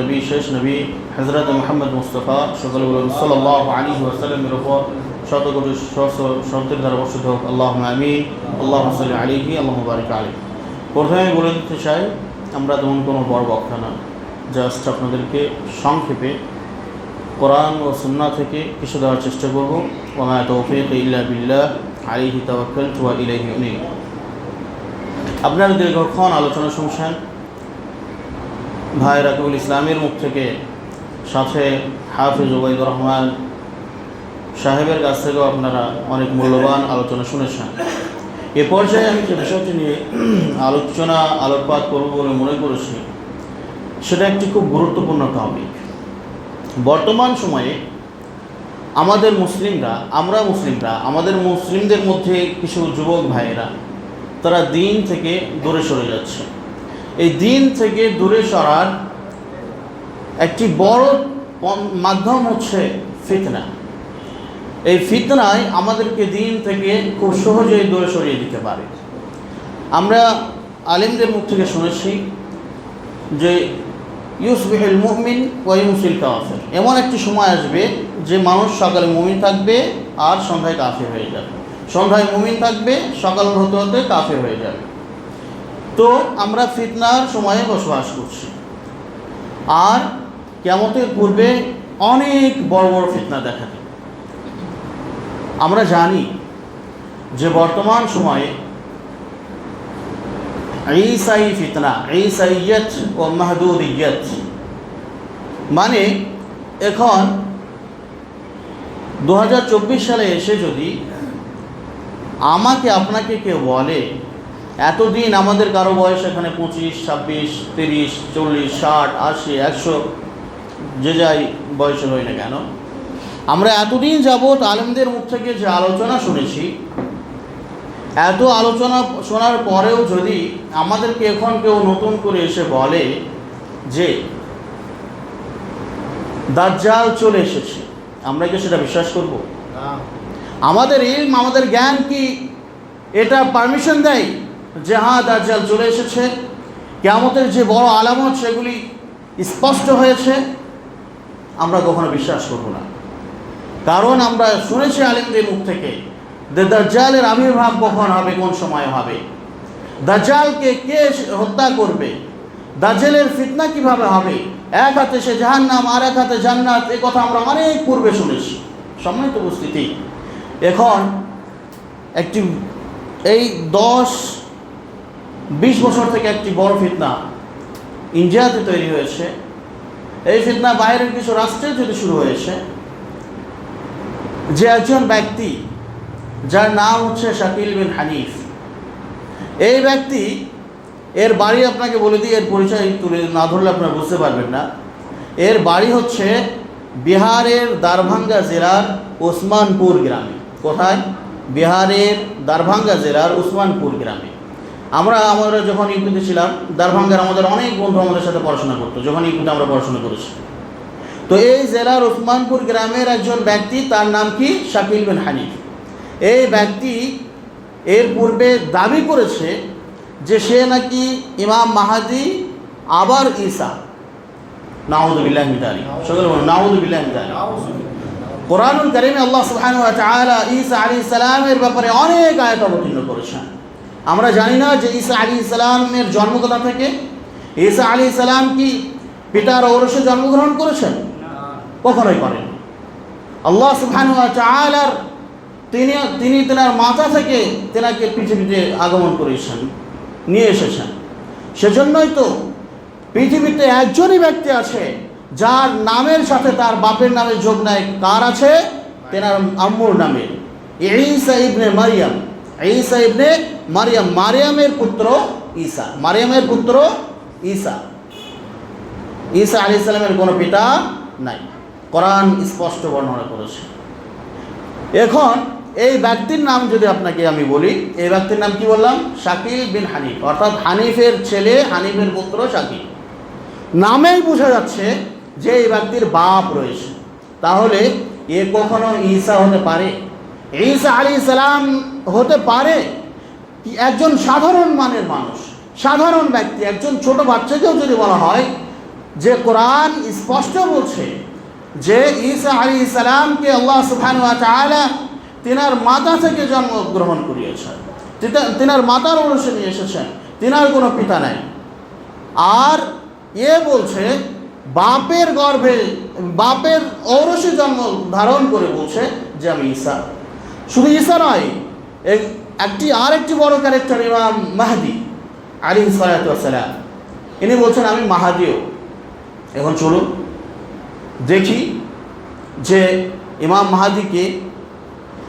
নবী, শেষ নবী হজরত মোহাম্মদ মুস্তফা সকল আলী ওয়াসাল্লামের উপর শত শব্দের দ্বারা হোক। আল্লাহ আমিন। আল্লাহ সাল্লি আলিহি আল্লাহ আলী প্রথমে বলে দিতে চাই, আমরা তেমন কোনো বড় বক্তা না। জাস্ট আপনাদেরকে সংক্ষেপে কোরআন ও সুন্না থেকে কিছু দেওয়ার চেষ্টা করব। ওমা তৌফিক ইল্লা বিল্লাহ আলিহি তাওয়াক্কাল ওয়া আপনারা দীর্ঘক্ষণ আলোচনা শুনছেন ভাই রাকিবুল ইসলামের মুখ থেকে সাথে হাফিজ ওবায়দুর রহমান সাহেবের কাছ থেকেও আপনারা অনেক মূল্যবান আলোচনা শুনেছেন। এ পর্যায়ে আমি যে বিষয়টি নিয়ে আলোচনা আলোকপাত করব বলে মনে করেছি, সেটা একটি খুব গুরুত্বপূর্ণ টপিক বর্তমান সময়ে আমাদের মুসলিমরা, আমরা মুসলিমরা, আমাদের মুসলিমদের মধ্যে কিছু যুবক ভাইয়েরা, তারা দিন থেকে দূরে সরে যাচ্ছে। এই দিন থেকে দূরে সরার একটি বড় মাধ্যম হচ্ছে ফিতনা। এই ফিতনায় আমাদেরকে দিন থেকে খুব সহজেই দূরে সরিয়ে দিতে পারে। আমরা আলিমদের মুখ থেকে শুনেছি যে ইউসবিহুল মুমিন ওয়াইমুসিল কাফের। এমন একটি সময় আসবে যে মানুষ সকালে মুমিন থাকবে আর সন্ধ্যায় কাফের হয়ে যাবে। সন্ধ্যায় মুমিন থাকবে, সকাল হতে হতে কাফের হয়ে যাবে। তো আমরা ফিতনার সময়ে বসবাস করছি। আর কেমতের পূর্বে অনেক বড় বড় ফিতনা দেখা দেবে আমরা জানি যে বর্তমান সময়ে ঈসাই ফিতনা ঈসাইয়ত ও মাহদুদিয়ত মানে এখন দু হাজার চব্বিশ সালে এসে যদি আমাকে আপনাকে কেউ বলে এতদিন আমাদের কারও বয়স এখানে পঁচিশ ছাব্বিশ তিরিশ চল্লিশ ষাট আশি একশো যে যাই বয়সে হই না কেন আমরা এতদিন যাবৎ আলেমদের মুখ থেকে যে আলোচনা শুনেছি এত আলোচনা শোনার পরেও যদি আমাদেরকে এখন কেউ নতুন করে এসে বলে যে দাজ্জাল চলে এসেছে আমরা কি সেটা বিশ্বাস করব? আমাদের ইলম আমাদের জ্ঞান কি এটা পারমিশন দেয়? যে হ্যাঁ দাজ্জাল চলে এসেছে। কেমতের যে বড় আলামত, সেগুলি স্পষ্ট হয়েছে। আমরা কখনো বিশ্বাস করব না। কারণ আমরা শুনেছি আলিমদের মুখ থেকে যে দাজ্জালের আবির্ভাব কখন হবে, কোন সময় হবে। দাজ্জালকে কে হত্যা করবে? দাজ্জালের ফিতনা কীভাবে হবে? এক হাতে সে জাহান্নাম, আর এক হাতে জান্নাত, এ কথা আমরা অনেক পূর্বে শুনেছি। সম্মানিত উপস্থিতি। এখন একটি, এই দশ বিশ বছর থেকে একটি বড় ফিতনা ইন্ডিয়াতে তৈরি হয়েছে। এই ফিতনা বাইরের কিছু রাষ্ট্রে যদি শুরু হয়েছে যে একজন ব্যক্তি যার নাম হচ্ছে শাকিল বিন হানিফ, এই ব্যক্তি এর বাড়ি আপনাকে বলে দিই, এর পরিচয় তুলে না ধরলে আপনারা বুঝতে পারবেন না। এর বাড়ি হচ্ছে বিহারের দারভাঙ্গা জেলার ওসমানপুর গ্রামে। কোথায়? বিহারের দারভাঙ্গা জেলার ওসমানপুর গ্রামে। আমরা আমরা যখন ইউপিতে ছিলাম, দারভাঙ্গার আমাদের অনেক বন্ধু আমাদের সাথে পড়াশোনা করতো, যখন ইউপিতে আমরা পড়াশোনা করেছি। তো এই জেলার ওসমানপুর গ্রামের একজন ব্যক্তি, তার নাম কি? শাকিল বিন হানিফ। এই ব্যক্তি এর পূর্বে দাবি করেছে যে সে নাকি ইমাম মাহাদি, আবার ঈসা। নাউদুবিল্লাহ মিতালি সকলে বলুন নাউদুবিল্লাহ কোরআনুল কারিমে আল্লাহ সুবহানাহু ওয়া তাআলা ঈসা আলাইহিস সালামের ব্যাপারে অনেক আয়াত অবতীর্ণ করেছেন। আমরা জানি না যে ঈসা আলী সালামের জন্ম কোথা থেকে ঈসা আলী সালাম কি পিতার ঔরসে জন্মগ্রহণ করেছেন? কখনোই করেন আল্লাহ সুবহানাহু ওয়া তিনি তিনি তেনার মাথা থেকে তেনাকে পৃথিবীতে আগমন করেছেন, নিয়ে এসেছেন। সেজন্যই তো পৃথিবীতে একজনই ব্যক্তি আছে যার নামের সাথে তার বাপের নামে যোগ নাই। কার আছে? তেনার আম্মুর নামে। ঈসা ইবনে মারিয়াম। ঈসা ইবনে মারিয়াম মারিয়ামের পুত্র ঈসা মারিয়ামের পুত্র ঈসা ঈসা আলি সালামের কোনো পিতা নাই কোরআন স্পষ্ট বর্ণনা করেছে এখন এই ব্যক্তির নাম যদি আপনাকে আমি বলি, এই ব্যক্তির নাম কি বললাম? শাকিল বিন হানিফ। অর্থাৎ হানিফের ছেলে, হানিফের পুত্র শাকিল। নামেই বোঝা যাচ্ছে যে এই ব্যক্তির বাপ রয়েছে। তাহলে এ কখনো ঈসা হতে পারে? ঈসা আলী সালাম হতে পারে একজন সাধারণ মানের মানুষ, সাধারণ ব্যক্তি, একজন ছোট বাচ্চাকেও যদি বলা হয় যে কোরআন স্পষ্ট বলছে যে ঈসা আলী ইসালামকে আল্লাহ ওয়া তিনার মাতা থেকে জন্মগ্রহণ করিয়েছেন। তিনার মাতার ঔরসে নিয়ে এসেছেন। তিনার কোনো পিতা নাই। আর এ বলছে, বাপের গর্ভে, বাপের ঔরসে জন্ম ধারণ করে বলছে যে আমি ঈসা। শুধু ঈসা নয় এক- একটি আর একটি বড় ক্যারেক্টার ইমাম মাহাদি আলী সালাতাম ইনি বলছেন, আমি মাহাদিও। এখন চলুন, দেখি যে ইমাম মাহাদিকে,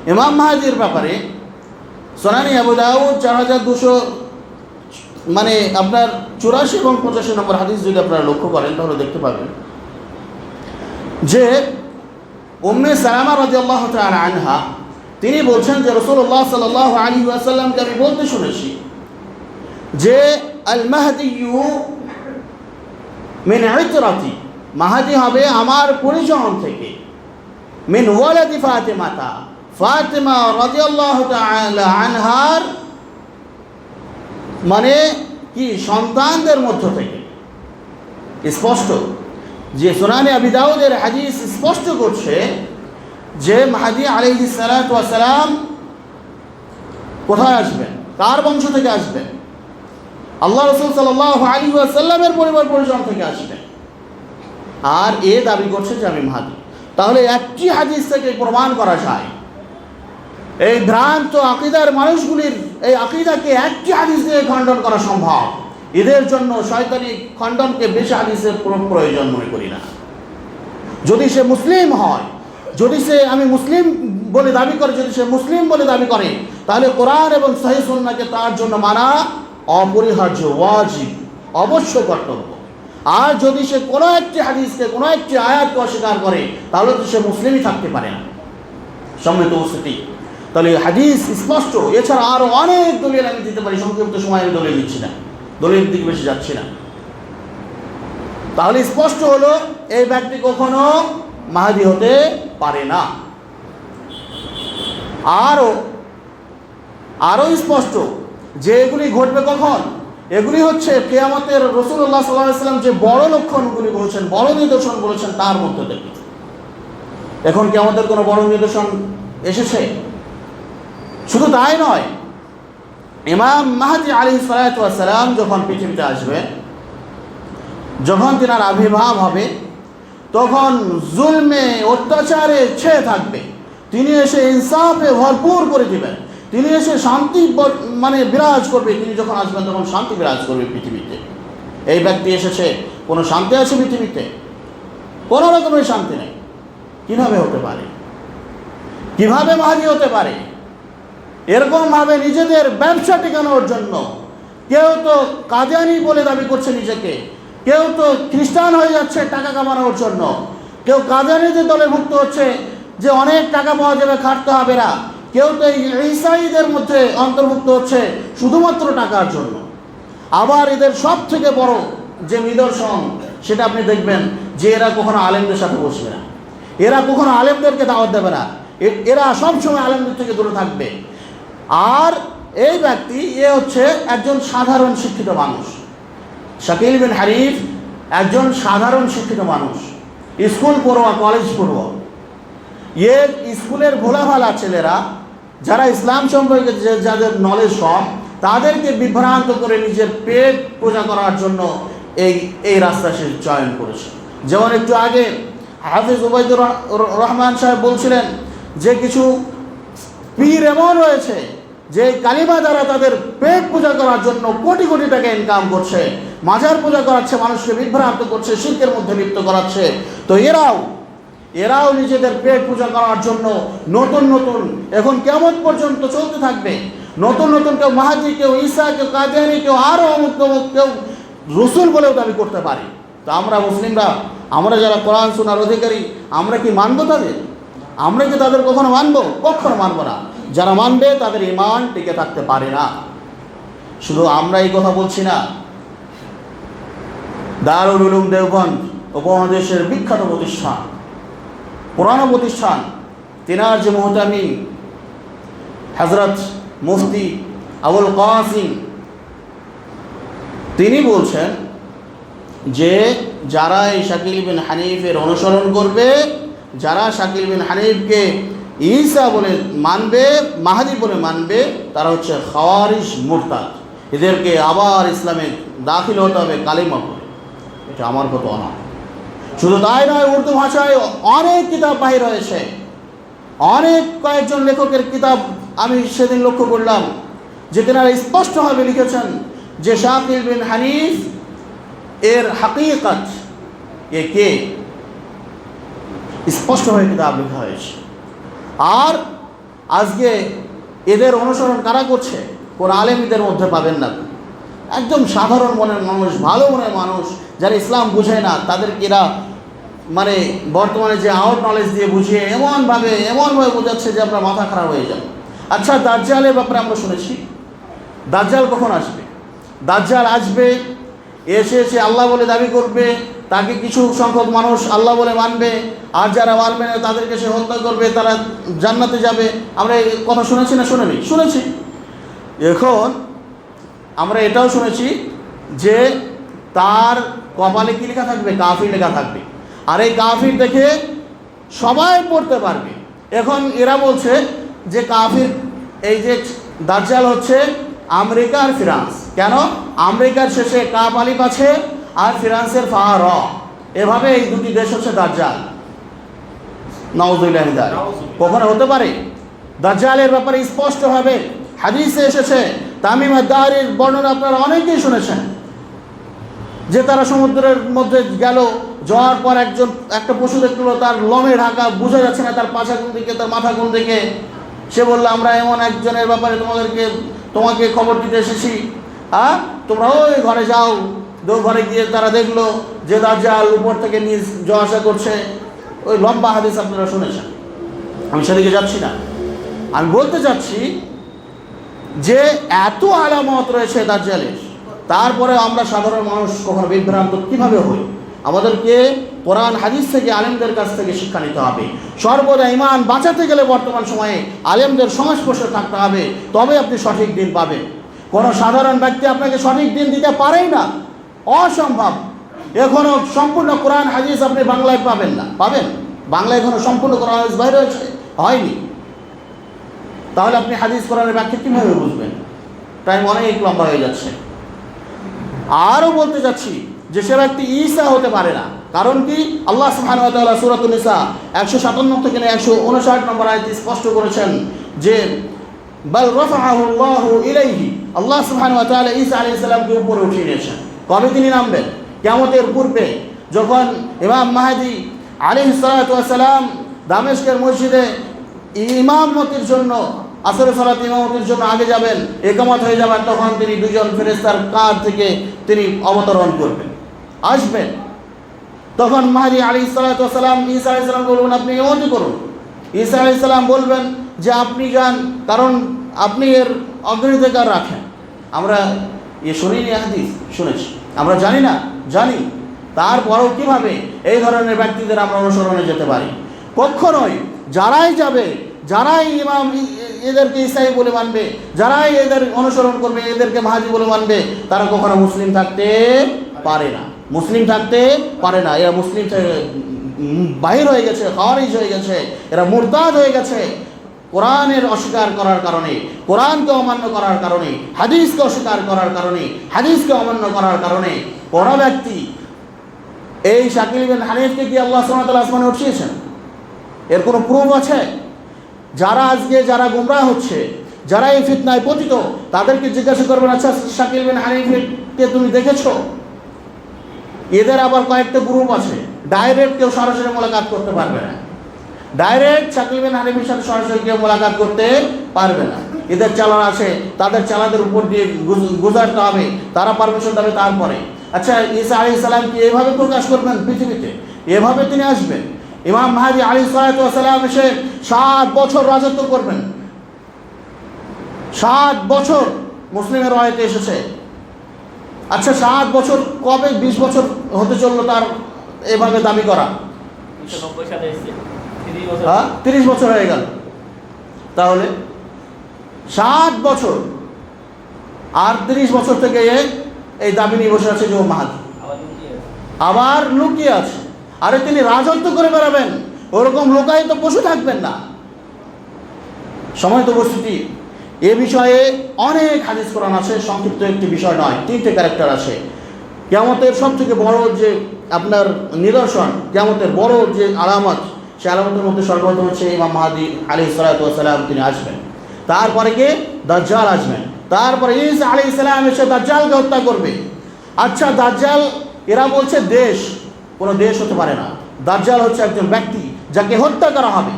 ইমাম মাহাদির ব্যাপারে সোনানি আবু দাউদ চার হাজার দুশো মানে আপনার চুরাশি এবং পঁচাশি নম্বর হাদিস যদি আপনারা লক্ষ্য করেন, তাহলে দেখতে পাবেন যে উম্মে সালামা রাদিয়াল্লাহু তাআলা আনহা তিনি বলছেন যে রসুল্লাহ সাল্লাহ আলী আসাল্লামকে আমি বলতে শুনেছি যে আল মাহদিউ মিন ইতরাতি, মাহাদি হবে আমার পরিজন থেকে। মিন ওয়ালাদি ফাতেমাতা, ফাতেমা রাদিয়াল্লাহু তাআলা আনহার মানে কি, সন্তানদের মধ্য থেকে। স্পষ্ট যে সোনানি আবি দাউদের স্পষ্ট করছে যে মাহাদি আলাইহি সালাম কোথায় আসবেন? কার বংশ থেকে আসবেন? আল্লাহ রসুল সাল্লাহ আলী আসাল্লামের পরিবার পরিজন থেকে আসবেন। আর এ দাবি করছে যে আমি মাহাদি। তাহলে একটি হাদিস থেকে প্রমাণ করা যায়। এই ভ্রান্ত আকিদার মানুষগুলির এই আকিদাকে একটি হাদিস দিয়ে খণ্ডন করা সম্ভব। এদের জন্য শয়তানি খণ্ডনকে বেশি হাদিসের কোনো প্রয়োজন মনে করি না। যদি সে মুসলিম হয় যদি সে আমি মুসলিম বলে দাবি করে, যদি সে মুসলিম বলে দাবি করে, তাহলে কোরআন এবং সহি সুন্নাহকে তার জন্য মানা অপরিহার্য, ওয়াজিব, অবশ্য কর্তব্য। আর যদি সে কোনো একটি হাদিসকে, কোনো একটি আয়াতকে অস্বীকার করে, তাহলে তো সে মুসলিমই থাকতে পারে না। সম্মিলিত উপস্থিতি, তাহলে হাদিস স্পষ্ট। এছাড়া আরও অনেক দলিল আমি দিতে পারি, সংক্ষিপ্ত সময় আমি দলিল দিচ্ছি না দলিলের দিকে বেশি যাচ্ছি না। তাহলে স্পষ্ট হলো, এই ব্যক্তি কখনো মাহাদি হতে পারে না। আরও আরও স্পষ্ট, যে এগুলি ঘটবে কখন? এগুলি হচ্ছে কেয়ামতের রসুল্লাহ সাল্লাহ সাল্লাম যে বড় লক্ষণগুলি বলেছেন, বড় নিদর্শন বলেছেন, তার মধ্যে থেকে এখন কি আমাদের কোনো বড় নিদর্শন এসেছে? শুধু তাই নয়, ইমাম মাহাদি আলী সালাম যখন পৃথিবীতে আসবে, যখন তিনার আবির্ভাব হবে তখন জুলমে অত্যাচারে ছেয়ে থাকবে। তিনি এসে ইনসাফে ভরপুর করে দিবেন। তিনি এসে শান্তি মানে বিরাজ করবে। তিনি যখন আসবেন, তখন শান্তি বিরাজ করবে পৃথিবীতে। এই ব্যক্তি এসেছে, কোনো শান্তি আছে পৃথিবীতে? কোনো রকমের শান্তি নেই। কীভাবে হতে পারে? কীভাবে মাহাদি হতে পারে? এরকমভাবে নিজেদের ব্যবসা টিকানোর জন্য কেউ তো কাদিয়ানি বলে দাবি করছে নিজেকে। কেউ তো খ্রিস্টান হয়ে যাচ্ছে টাকা কামানোর জন্য। কেউ কাদিয়ানিদের দলে ভুক্ত হচ্ছে যে অনেক টাকা পাওয়া যাবে, খাটতে হবে না। কেউ তো ইসাইদের মধ্যে অন্তর্ভুক্ত হচ্ছে শুধুমাত্র টাকার জন্য। আবার এদের সব থেকে বড় যে নিদর্শন, সেটা আপনি দেখবেন যে এরা কখনো আলেমদের সাথে বসবে না। এরা কখনো আলেমদেরকে দাওয়াত দেবে না। এরা সবসময় আলেমদের থেকে দূরে থাকবে। আর এই ব্যক্তি, এ হচ্ছে একজন সাধারণ শিক্ষিত মানুষ। শাকিল বিন হারিফ একজন সাধারণ শিক্ষিত মানুষ, স্কুল পড়ুয়া কলেজ পড়ুয়া। এ স্কুলের ভোলাভালা ছেলেরা, যারা ইসলাম সম্পর্কে যাদের নলেজ সব, তাদেরকে বিভ্রান্ত করে নিজের পেট পূজা করার জন্য এই এই রাস্তা সে চয়ন করেছে। যেমন একটু আগে হাফিজ উবাইদুর রহমান সাহেব বলছিলেন যে কিছু পীর এমন রয়েছে যে কালিমা দ্বারা তাদের পেট পূজা করার জন্য কোটি কোটি টাকা ইনকাম করছে। মাজার পূজা করাচ্ছে, মানুষকে বিভ্রান্ত করছে শিল্পের মধ্যে লিপ্ত করাচ্ছে। তো এরাও এরাও নিজেদের পেট পূজা করার জন্য নতুন নতুন, এখন কেমন পর্যন্ত চলতে থাকবে? নতুন নতুন কেউ মাহাজি কেউ ঈসা, কেউ কাদিয়ানি, কেউ আরও অমুক তমুক, কেউ রসুল বলেও দাবি করতে পারি। তো আমরা মুসলিমরা, আমরা যারা কোরআন শোনার অধিকারী, আমরা কি মানবো তাদের? আমরা কি তাদের কখনো মানবো? কখনো মানবো না। যারা মানবে, তাদের ইমান টিকে থাকতে পারে না। শুধু আমরা এই কথা বলছি না দারুল উলুম দেওবন্দ উপমহাদেশের বিখ্যাত প্রতিষ্ঠান, পুরানো প্রতিষ্ঠান, তেনার যে মোহতামি হজরত মুফতি আবুল কাসিম, তিনি বলছেন যে যারা এই শাকিল বিন হানিফের অনুসরণ করবে, যারা শাকিল বিন হানিফকে ঈসা বলে মানবে, মাহাদি বলে মানবে, তারা হচ্ছে খাওয়ারিস মুরতাদ। এদেরকে আবার ইসলামে দাখিল হতে হবে কালিমা এটা আমার কথা নয় শুধু তাই নয়, উর্দু ভাষায় অনেক কিতাব বাহির হয়েছে। অনেক কয়েকজন লেখকের কিতাব আমি সেদিন লক্ষ্য করলাম, যে তেনারা স্পষ্টভাবে লিখেছেন যে শাকিল বিন হানিফ এর হাকিকত এ কে? স্পষ্টভাবে কিতাব লেখা হয়েছে। আর আজকে এদের অনুসরণ কারা করছে? কোন আলেমীদের মধ্যে পাবেন না। একদম সাধারণ মনের মানুষ, ভালো মনের মানুষ, যারা ইসলাম বুঝে না, তাদেরকে এরা মানে বর্তমানে যে আউট নলেজ দিয়ে বুঝিয়ে এমনভাবে এমনভাবে বোঝাচ্ছে যে আপনার মাথা খারাপ হয়ে যাবে। আচ্ছা দাজ্জালের ব্যাপারে আমরা শুনেছি। দাজ্জাল কখন আসবে? দাজ্জাল আসবে, এসে এসে আল্লাহ বলে দাবি করবে, তাকে কিছু সংখ্যক মানুষ আল্লাহ বলে মানবে, আর যারা মানবে না, তাদেরকে সে হত্যা করবে, তারা জান্নাতে যাবে। আমরা কথা শুনেছি না, শুনেনি? শুনেছি। এখন আমরা এটাও শুনেছি যে তার কপালে কী লেখা থাকবে? কাফির লেখা থাকবে। আর এই কাফির দেখে সবাই পড়তে পারবে। এখন এরা বলছে যে কাফির, এই যে দাজ্জাল হচ্ছে আমেরিকা আর ফ্রান্স। কেন? আমেরিকার শেষে কাপ আলিফ আছে আর ফ্রান্সের ফা র এভাবে এই দুটি দেশ হচ্ছে দাজ্জাল। নওজুল্লাহ কখনো হতে পারে? দাজ্জালের ব্যাপারে স্পষ্টভাবে হাদিসে এসেছে তামিম আদারির বর্ণনা আপনারা অনেকেই শুনেছেন, যে তারা সমুদ্রের মধ্যে গেল, যাওয়ার পর একজন, একটা পশু দেখল তার লমে ঢাকা বোঝা যাচ্ছে না তার পাশা কোন দিকে, তার মাথা কোন দিকে। সে বলল, আমরা এমন একজনের ব্যাপারে তোমাদেরকে, তোমাকে খবর দিতে এসেছি। হ্যাঁ তোমরা ওই ঘরে যাও। দো ঘরে গিয়ে তারা দেখল যে দাজ্জাল উপর থেকে নিজ যাওয়া আসা করছে। ওই লম্বা হাদিস আপনারা শুনেছেন। আমি সেদিকে যাচ্ছি না। আমি বলতে চাচ্ছি যে এত আলামত রয়েছে দাজ্জালের, তারপরে আমরা সাধারণ মানুষ কখনো বিভ্রান্ত কীভাবে হই? আমাদেরকে কোরআন, হাদিস থেকে, আলেমদের কাছ থেকে শিক্ষা নিতে হবে। সর্বদা ইমান বাঁচাতে গেলে বর্তমান সময়ে আলেমদের সংস্পর্শে থাকতে হবে। তবে আপনি সঠিক দিন পাবেন। কোনো সাধারণ ব্যক্তি আপনাকে সঠিক দিন দিতে পারেই না। অসম্ভব। এখনও সম্পূর্ণ কোরআন, হাদিস আপনি বাংলায় পাবেন না। পাবেন? বাংলায় এখনও সম্পূর্ণ কোরআন, হাদিস বাইরে হয়নি। তাহলে আপনি হাদিস কোরআনের ব্যাখ্যা কীভাবে বুঝবেন? টাইম অনেক লম্বা হয়ে যাচ্ছে। আরও বলতে চাচ্ছি যে সে ব্যক্তি ঈসা হতে পারে না। কারণ কি? আল্লাহ ওয়া তাআলা সূরাতুন নিসা 157 থেকে একশো উনষাট নম্বর আয়াতে স্পষ্ট করেছেন যে, বাল রাফাআহু আল্লাহু ইলাইহি। আল্লাহ তাআলা ঈসা আলাইহিস সালামকে উপরে উঠিয়ে নিয়েছেন। কবে তিনি নামবেন? কিয়ামতের পূর্বে, যখন ইমাম মাহাদি ওয়াস সালাম দামেস্কের মসজিদে ইমামতির জন্য আসরে সালাত ইমামতির জন্য আগে যাবেন, একামত হয়ে যাবেন, তখন তিনি দুজন ফেরেস্তার কার থেকে তিনি অবতরণ করবেন। আসবেন। তখন মাহাদি আলী সালাতাম ঈসা আলি সালাম বলবেন, আপনি এমনটি করুন। ঈসা আলি সালাম বলবেন যে, আপনি যান, কারণ আপনি এর অগ্রাধিকার রাখেন। আমরা এ শুনিনি হাদিস, শুনেছি। আমরা জানি না, জানি। তারপরেও কীভাবে এই ধরনের ব্যক্তিদের আমরা অনুসরণে যেতে পারি? কখনোই যারাই যাবে যারাই ইমাম এদেরকে ইসাই বলে মানবে, যারাই এদের অনুসরণ করবে, এদেরকে মাহাজি বলে মানবে, তারা কখনো মুসলিম থাকতে পারে না। মুসলিম থাকতে পারে না। এরা মুসলিম বাহির হয়ে গেছে, খাওয়ারিজ হয়ে গেছে, এরা মুরতাদ হয়ে গেছে। কোরআনের অস্বীকার করার কারণে, কোরআনকে অমান্য করার কারণে, হাদিসকে অস্বীকার করার কারণে, হাদিসকে অমান্য করার কারণে কোনো ব্যক্তি এই শাকিল বিন হানিফকে কি আল্লাহ সালাতাল আসমানে উঠিয়েছেন? এর কোনো প্রুফ আছে? যারা আজকে, যারা গুমরা হচ্ছে, যারা এই ফিতনায় পতিত, তাদেরকে জিজ্ঞাসা করবেন আচ্ছা শাকিল বিন হানিফকে তুমি দেখেছ? এদের আবার কয়েকটা গ্রুপ আছে। ডাইরেক্ট কেউ সরাসরি মোলাকাত করতে পারবে না। ডাইরেক্ট শাকিল বিন হানিফের সাথে সরাসরি কেউ মোলাকাত করতে পারবে না। এদের চালান আছে, তাদের চালাদের উপর দিয়ে গুজ- গুজারতে হবে, তারা পারমিশন দেবে তারপরে। আচ্ছা ঈসা আলী সালাম কি এভাবে প্রকাশ করবেন পৃথিবীতে? এভাবে তিনি আসবেন? ইমাম মাহাদি আলী সালাম এসে সাত বছর রাজত্ব করবেন। সাত বছর মুসলিমের রয়েতে এসেছে। আচ্ছা সাত বছর কবে বিশ বছর হতে চলল তার এভাবে দাবি করা? হ্যাঁ তিরিশ বছর হয়ে গেল। তাহলে সাত বছর আর তিরিশ বছর থেকে এই দাবি নিয়ে বসে আছে যে মাহাদি। আবার লুকিয়ে আছে। আরে তিনি রাজত্ব করে বেড়াবেন। ওরকম লোকাই তো পশু থাকবেন না। সময় তো উপস্থিতি। এ বিষয়ে অনেক হাদিস কোরআন আছে, সংক্ষিপ্ত একটি বিষয় নয়, তিনটে ক্যারেক্টার আছে। কেমতের সব থেকে বড় যে আপনার নিদর্শন কেমতের বড় যে আলামত সে আলামতের মধ্যে সর্বপ্রথম হচ্ছে ইমাম মাহাদি আলি সালাতাম তিনি আসবেন। তারপরে কে? দাজ্জাল আসবেন। তারপরে ইসা আলি সালাম এসে দাজ্জালকে হত্যা করবে। আচ্ছা দাজ্জাল, এরা বলছে দেশ। কোনো দেশ হতে পারে না। দাজ্জাল হচ্ছে একজন ব্যক্তি যাকে হত্যা করা হবে।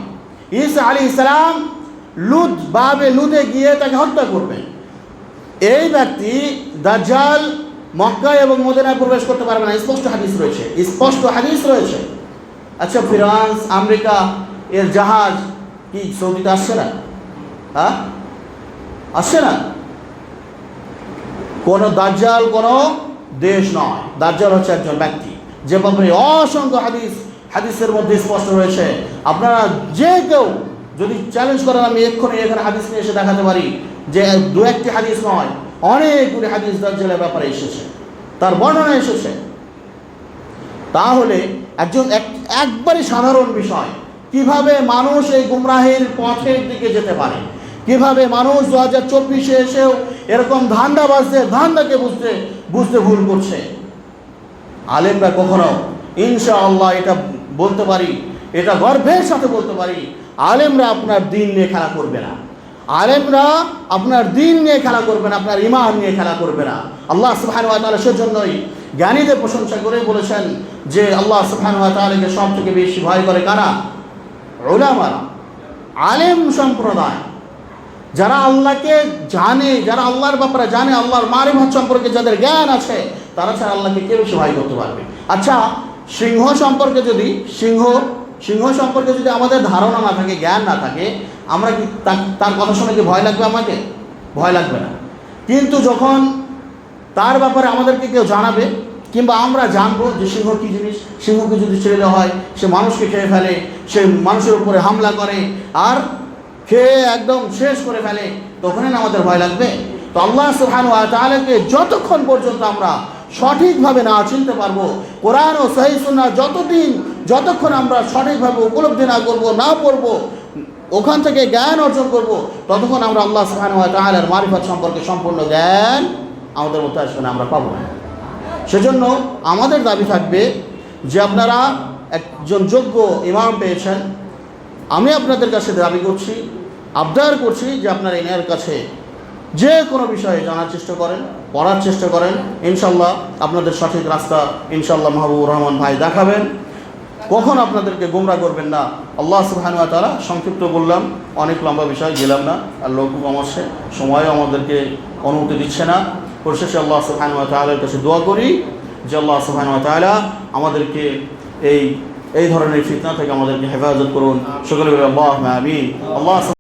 ঈসা আলী ইসলাম লুদ বাবে লুদে গিয়ে তাকে হত্যা করবেন এই ব্যক্তি দাজ্জাল মক্কা এবং মদিনায় প্রবেশ করতে পারবে না। স্পষ্ট হাদিস রয়েছে। স্পষ্ট হাদিস রয়েছে। আচ্ছা ফ্রান্স, আমেরিকা, এর জাহাজ কি সৌদিতে আসছে না? হ্যাঁ? আসছে না? কোনো দাজ্জাল কোনো দেশ নয়। দাজ্জাল হচ্ছে একজন ব্যক্তি। যে ব্যাপারে অসংখ্য হাদিস, হাদিসের মধ্যে স্পষ্ট রয়েছে। আপনারা যে কেউ যদি চ্যালেঞ্জ করেন, আমি এক্ষুনি এখানে হাদিস নিয়ে এসে দেখাতে পারি যে দু একটি হাদিস নয়, অনেকগুলি হাদিস দাজ্জালের ব্যাপারে এসেছে। তার বর্ণনা এসেছে। তাহলে একজন এক- একবারই সাধারণ বিষয়, কীভাবে মানুষ এই গুমরাহের পথের দিকে যেতে পারে? কীভাবে মানুষ দু হাজার চব্বিশে এসেও এরকম ধান্দা বাজছে ধান্দাকে বুঝতে বুঝতে ভুল করছে? আলেমরা কখনো ইনশা আল্লাহ এটা বলতে পারি, এটা গর্বের সাথে বলতে পারি, আলেমরা আপনার দিন নিয়ে খেলা করবে না। আলেমরা আপনার দিন নিয়ে খেলা করবে না, আপনার ইমান নিয়ে খেলা করবে না। আল্লাহ ওয়া তাআলা সেজন্যই জ্ঞানীদের প্রশংসা করে বলেছেন যে আল্লাহ তাআলাকে সব থেকে বেশি ভয় করে কারা? ওলামারা আলেম সম্প্রদায়। যারা আল্লাহকে জানে, যারা আল্লাহর ব্যাপারে জানে, আল্লাহর মারিফত সম্পর্কে যাদের জ্ঞান আছে তারা ছাড়া আল্লাহকে কে বেশি ভয় করতে পারবে? আচ্ছা সিংহ সম্পর্কে যদি, সিংহ সিংহ সম্পর্কে যদি আমাদের ধারণা না থাকে, জ্ঞান না থাকে, আমরা কি তার কথা শুনে কি ভয় লাগবে আমাকে? ভয় লাগবে না। কিন্তু যখন তার ব্যাপারে আমাদেরকে কেউ জানাবে, কিংবা আমরা জানব যে সিংহ কী জিনিস, সিংহকে যদি ছেড়ে দেওয়া হয়, সে মানুষকে খেয়ে ফেলে, সে মানুষের উপরে হামলা করে, আর খেয়ে একদম শেষ করে ফেলে, তখনই না আমাদের ভয় লাগবে? তো আল্লাহ সুবহান ওয়া তাআলাকে যতক্ষণ পর্যন্ত আমরা সঠিকভাবে না চিনতে পারব। কোরআন ও সহি সুন্নাহ যতদিন, যতক্ষণ আমরা সঠিকভাবে উপলব্ধি না করব, না পড়ব, ওখান থেকে জ্ঞান অর্জন করব, ততক্ষণ আমরা আল্লাহ তাআলার মারিফত সম্পর্কে সম্পূর্ণ জ্ঞান আমাদের মধ্যে আসবে না, আমরা পাবো না। সেজন্য আমাদের দাবি থাকবে যে আপনারা একজন যোগ্য ইমাম পেয়েছেন। আমি আপনাদের কাছে দাবি করছি, আবদার করছি যে আপনারা এনার কাছে যে কোনো বিষয়ে জানার চেষ্টা করেন পড়ার চেষ্টা করেন, ইনশাল্লাহ আপনাদের সঠিক রাস্তা ইনশাল্লাহ মাহবুবুর রহমান ভাই দেখাবেন। কখন আপনাদেরকে গোমরা করবেন না? আল্লাহ সুবহানুয়া তারা সংক্ষিপ্ত বললাম, অনেক লম্বা বিষয়, গেলাম না, আর লোক কম আসছে সময়ও আমাদেরকে অনুমতি দিচ্ছে না। পরিশেষে আল্লাহ সুবহানুয়া তাআলার কাছে দোয়া করি যে আল্লাহ সুবহানুয়া তাআলা আমাদেরকে এই এই ধরনের ফিতনা থেকে আমাদেরকে হেফাজত করুন। সকলে আল্লাহ আমিন। আল্লাহ